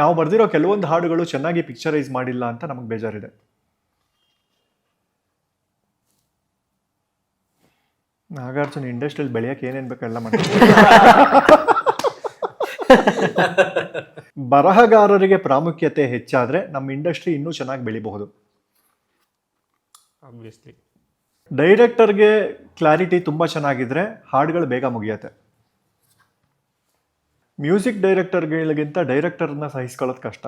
ನಾವು ಬರ್ದಿರೋ ಕೆಲವೊಂದು ಹಾಡುಗಳು ಚೆನ್ನಾಗಿ ಪಿಕ್ಚರೈಸ್ ಮಾಡಿಲ್ಲ ಅಂತ ನಮಗೆ ಬೇಜಾರಿದೆ. ನಾಗಾರ್ಜುನ ಇಂಡಸ್ಟ್ರಿಯಲ್ಲಿ ಬೆಳೆಯಕ್ಕೆ ಏನೇನು ಬೇಕೆಲ್ಲ ಎಲ್ಲ ಮಾಡ್ತಾರೆ. ಬರಹಗಾರರಿಗೆ ಪ್ರಾಮುಖ್ಯತೆ ಹೆಚ್ಚಾದ್ರೆ ನಮ್ಮ ಇಂಡಸ್ಟ್ರಿ ಇನ್ನೂ ಚೆನ್ನಾಗಿ ಬೆಳಿಬಹುದು. ಡೈರೆಕ್ಟರ್ಗೆ ಕ್ಲಾರಿಟಿ ತುಂಬ ಚೆನ್ನಾಗಿದ್ರೆ ಹಾಡುಗಳು ಬೇಗ ಮುಗಿಯತ್ತೆ. ಮ್ಯೂಸಿಕ್ ಡೈರೆಕ್ಟರ್ಗಳಿಗಿಂತ ಡೈರೆಕ್ಟರ್ನ ಸಹಿಸ್ಕೊಳ್ಳೋದು ಕಷ್ಟ.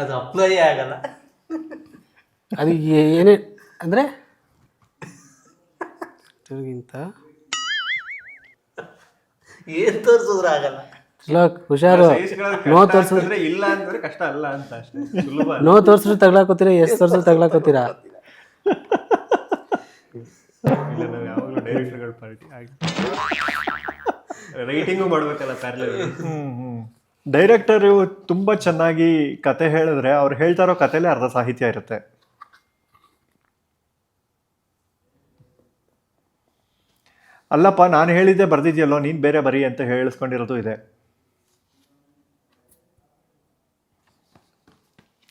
ಅದು ಅಪ್ಲೈ ಆಗಲ್ಲ. ಅದು ಏನೇ ಅಂದರೆ? ಗಿಂತ ಏನ್ ತೋರ್ಸಿದ್ರು ಆಗಲ್ಲ. ಇಲ್ಲ ಹುಷಾರು. ನೋ ತೋರ್ಸಿದ್ರೆ ಅಂದ್ರೆ ಇಲ್ಲ ಅಂತಂದ್ರೆ ಕಷ್ಟ ಅಲ್ಲ ಅಂತ ಅಷ್ಟೇ ಸುಲಭ ನೋ ತೋರ್ಸಿದ್ರೆ ತಗ್ಲಾಕೋತೀರಾ ಎಸ್ ತೋರ್ಸಿದ್ರೆ ತಗ್ಲಾಕೋತೀರಾ? ಇಲ್ಲ ನಾವು ಯಾವಾಗಲೂ ಡೈರೆಕ್ಟರ್ಗಳ ಪಾರ್ಟಿ ಆಗಿ ರೈಟಿಂಗು ಮಾಡ್ಬೇಕಲ್ಲ ಪ್ಯಾರಲಲ್ ಡೈರೆಕ್ಟರು ತುಂಬ ಚೆನ್ನಾಗಿ ಕತೆ ಹೇಳಿದ್ರೆ ಅವ್ರು ಹೇಳ್ತಾ ಇರೋ ಕತೆಲೇ ಅರ್ಧ ಸಾಹಿತ್ಯ ಇರುತ್ತೆ. ಅಲ್ಲಪ್ಪ ನಾನು ಹೇಳಿದ್ದೆ ಬರ್ದಿದ್ಯಲ್ಲೋ ನೀನ್ ಬೇರೆ ಬರಿ ಅಂತ ಹೇಳಿಸ್ಕೊಂಡಿರೋದು ಇದೆ.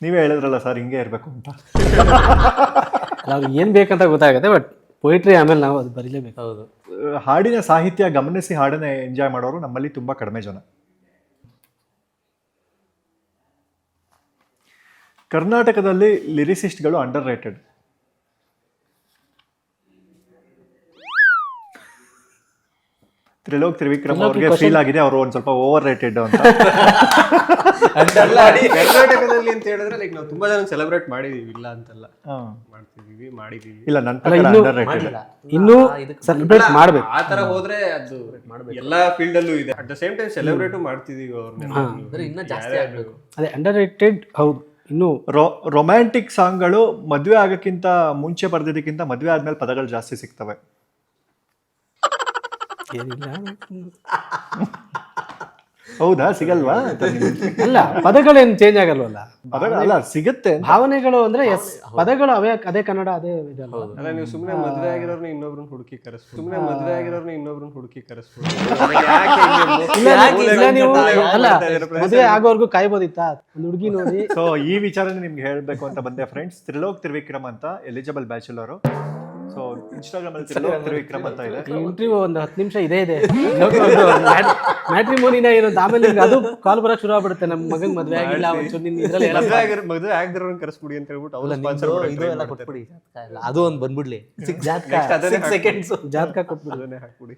ನೀವೇ ಹೇಳಿದ್ರಲ್ಲ ಸರ್ ಹಿಂಗೆ ಇರಬೇಕು ಅಂತ. ಏನು ಬೇಕಂತ ಗೊತ್ತಾಗುತ್ತೆ ಬಟ್ ಪೊಯಿಟ್ರಿ ಆಮೇಲೆ ನಾವು ಅದು ಬರೀಲೇಬೇಕು. ಹೌದು. ಹಾಡಿನ ಸಾಹಿತ್ಯ ಗಮನಿಸಿ ಹಾಡನ್ನ ಎಂಜಾಯ್ ಮಾಡೋರು ನಮ್ಮಲ್ಲಿ ತುಂಬ ಕಡಿಮೆ ಜನ. ಕರ್ನಾಟಕದಲ್ಲಿ ಲಿರಿಸಿಸ್ಟ್ಗಳು ಅಂಡರ್ ರೇಟೆಡ್ ತ್ರಿಲೋಕ್ ತ್ರಿವಿಕ್ರಮ್ ಅವ್ರಿಗೆ ಫೀಲ್ ಆಗಿದೆ ಅವರು ಒಂದ್ ಸ್ವಲ್ಪ ಓವರ್ ರೇಟೆಡ್ ಅಂತ ಅಲ್ಲ ಕರ್ನಾಟಕದಲ್ಲಿ ಅಂತ ಹೇಳಿದ್ರೆ ಲೈಕ್ ನಾವು ತುಂಬಾ ಜನ ಸೆಲೆಬ್ರೇಟ್ ಮಾಡಿದೀವಿ ಇಲ್ಲ ಅಂತಲ್ಲ. ಹಾ. ಮಾಡ್ತಿದೀವಿ ಮಾಡಿದೀವಿ. ಇಲ್ಲ ನನ್ನ ಪ್ರಕಾರ ಅಂಡರ್ ರೇಟೆಡ್ ಇನ್ನು ಸೆಲೆಬ್ರೇಟ್ ಮಾಡಬೇಕು. ಆ ತರ ಹೋದ್ರೆ ಅದು ಎಲ್ಲಾ ಫೀಲ್ಡ್ ಅಲ್ಲೂ ಇದೆ. At the same time celebrate ಮಾಡ್ತಿದೀವಿ ಅವ್ರನ್ನ ಅಂದ್ರೆ ಇನ್ನ ಜಾಸ್ತಿ ಆಗಬೇಕು. ಅದೇ ಅಂಡರ್ ರೇಟೆಡ್ ಹೌದು. ಇನ್ನು ರೊಮ್ಯಾಂಟಿಕ್ ಸಾಂಗ್ಗಳು ಮದುವೆ ಆಗೋಕ್ಕಿಂತ ಮುಂಚೆ ಬರ್ದಿದ್ದಕ್ಕಿಂತ ಮದುವೆ ಆದ್ಮೇಲೆ ಪದಗಳು ಜಾಸ್ತಿ ಸಿಗ್ತವೆ. ಹೌದಾ? ಸಿಗಲ್ವಾ? ಅಲ್ಲ ಪದಗಳೇನು ಚೇಂಜ್ ಆಗಲ್ವಲ್ಲ? ಅಲ್ಲ ಸಿಗುತ್ತೆ ಭಾವನೆಗಳು ಅಂದ್ರೆ ಎಸ್ ಪದಗಳು ಅವೇ ಅದೇ ಕನ್ನಡ ಅದೇ ಇದಲ್ಲ ಅಲ್ಲ ನೀವು ಸುಮ್ಮನೆ ಮದುವೆ ಆಗಿರೋರ್ನ ಇನ್ನೊಬ್ರನ್ನ ಹುಡುಕಿ ಕರೆಸ್ಬೋದು ಸುಮ್ಮನೆ ಮದುವೆ ಆಗಿರೋರ್ನ ಇನ್ನೊಬ್ರನ್ನ ಹುಡುಕಿ ಕರೆಸ್ಬೋದು ಇಲ್ಲ ನೀವು- ಇಲ್ಲ ನೀವು ಅಲ್ಲ ಮದುವೆ ಆಗೋವರೆಗೂ ಕಾಯ್ಬೋದಿತ್ತಾ? ಒಂದು ಹುಡುಗಿ ನೋಡಿ. ಸೊ ಈ ವಿಚಾರನೇ ನಿಮ್ಗೆ ಹೇಳಬೇಕು ಅಂತ ಬಂದೆ ಫ್ರೆಂಡ್ಸ್ ತ್ರಿಲೋಕ್ ತ್ರಿವಿಕ್ರಮ್ ಅಂತ ಎಲಿಜಿಬಲ್ ಬ್ಯಾಚುಲರು ಸೊ ಇನ್ಸ್ಟಾಗ್ರಾಮ್ ಅಲ್ಲಿ ತ್ರಿವಿಕ್ರಮ್ ಅಂತ ಇದೆ. ಇಂಟರ್ವ್ಯೂ ಒಂದು ಹತ್ತು ನಿಮಿಷ ಇದೇ ಇದೆ. ಮ್ಯಾಟ್ರಿಮೋನಿನ ಏನಂತ ಆಮೇಲೆ ಅದು ಕಾಲ್ ಬರಕ್ ಶುರು ಆಗ್ಬಿಡುತ್ತೆ ನಮ್ಮ ಮಗನ ಮದ್ವೆ ಆಗಿಲ್ಲ ಒಂಚೂರು ನಿನ್ ಇದ್ರಲ್ಲಿ ಮದುವೆ ಆಗಿರೋ ಮದುವೆ ಆಗದಿರೋನ್ ಕರೆಸ್ಬಿಡಿ ಅಂತ ಹೇಳ್ಬಿಟ್ಟು ಅವ್ರು ಸ್ಪಾನ್ಸರ್ ಇದು- ಎಲ್ಲ ಕೊಟ್ಬಿಡಿ. ಅದು ಒಂದು ಬಂದ್ಬಿಡ್ಲಿ. ಸಿಕ್ಸ್ ಜಾತಕ. ಸಿಕ್ಸ್ ಸೆಕೆಂಡ್ಸ್ ಜಾತಕ ಕೊಟ್ಬಿಡಿ. ಹಾಕ್ಬಿಡಿ.